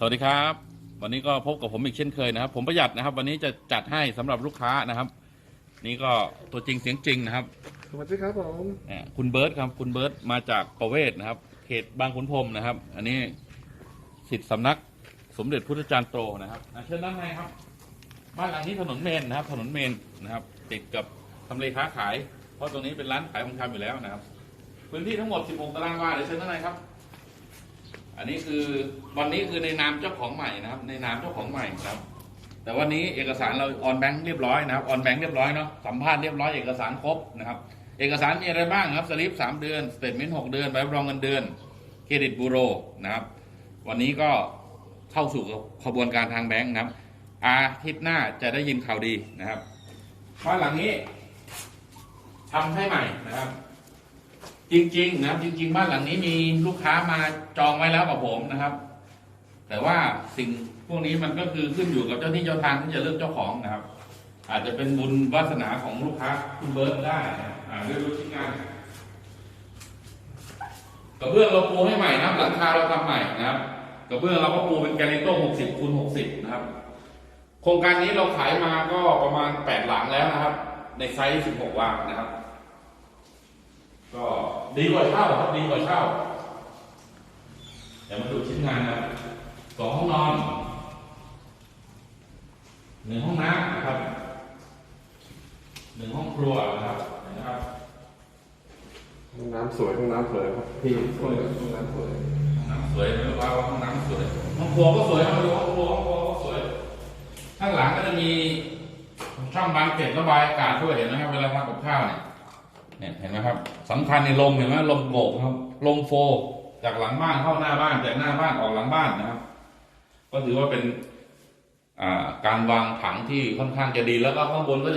สวัสดีครับ วันนี้ก็พบกับผมอีกเช่นเคยนะครับ ผมประหยัดนะครับ วันนี้จะจัดให้สำหรับลูกค้านะครับ นี่ก็ตัวจริงเสียงจริงนะครับสวัสดีครับผมเนี่ยคุณเบิร์ตครับคุณเบิร์ตมาจากประเวศนะครับ เขตบางขุนพรหมนะครับ อันนี้สิทธิสำนักสมเด็จพุทธจารย์โตนะครับอะเชิญด้านในครับ บ้านหลังนี้ถนนเมนนะครับ ถนนเมนนะครับ ติดกับทำเลค้าขาย เพราะตรงนี้เป็นร้านขายของชำอยู่แล้วนะครับ พื้นที่ทั้งหมด 16 ตารางวาเดี๋ยวเชิญด้านในครับ อันนี้คือวันนี้คือในนามเจ้าของใหม่นะครับ ในนามเจ้าของใหม่นะครับ แต่วันนี้เอกสารเราออนแบงค์เรียบร้อยนะครับออนแบงค์เรียบร้อยเนาะสัมภาษณ์เรียบร้อยเอกสารครบนะครับ เอกสารมีอะไรบ้างครับสลิปสามเดือนสเตทเมนต์หกเดือนใบรับรองเงินเดือนเครดิตบูโรนะครับ วันนี้ก็เข้าสู่ขบวนการทางแบงค์นะครับ อาทิตย์หน้าจะได้ยินข่าวดีนะครับบ้านหลังนี้ทำให้ใหม่นะครับ จริง ๆ นะครับ จริง ๆ บ้านหลังนี้มีลูกค้ามาจองไว้แล้วกับผมนะครับ แต่ว่าสิ่งพวกนี้มันก็คือขึ้นอยู่กับเจ้าที่เจ้าทางที่จะเลือกเจ้าของนะครับ อาจจะเป็นบุญวาสนาของลูกค้าคุณเบิร์ตได้นะอ่าเรื่องรู้ชิ้นงานกระเบื้องเราปูให้ใหม่นะครับ หลังคาเราทำใหม่นะครับกระเบื้องเราก็ปูเป็นแกรนิโต้60คูณ60 นะครับ โครงการนี้เราขายมาก็ประมาณ 8 หลังแล้วนะครับ ในไซส์ 16 วางนะครับ ก็ดีกว่าเช่าครับดีกว่าเช่าเดี๋ยวมาดูชิ้นงานนะครับสองห้องนอนหนึ่งห้องน้ำนะครับหนึ่งห้องครัวนะครับเห็นะครับห้องน้ำสวยห้องน้ำสวยครับพี่สวยห้องน้ำสวยห้องน้ำสวยไม่รู้ว่าห้องน้ำสวยห้องครัวก็สวยมาดูห้องครัวห้องครัวก็สวยข้างหลังก็จะมีช่องบานเกล็ดระบายอากาศด้วยเห็นไหมครับเวลาทำกับข้าวเนี่ย เนี่ยเห็นไหมครับสำคัญในลมเห็นไหมลมโกกครับ ลมโฟ จากหลังบ้านเข้าหน้าบ้านจากหน้าบ้านออกหลังบ้านนะครับ ก็ถือว่าเป็นการวางผังที่ค่อนข้างจะดีแล้วก็ข้างบนก็จะ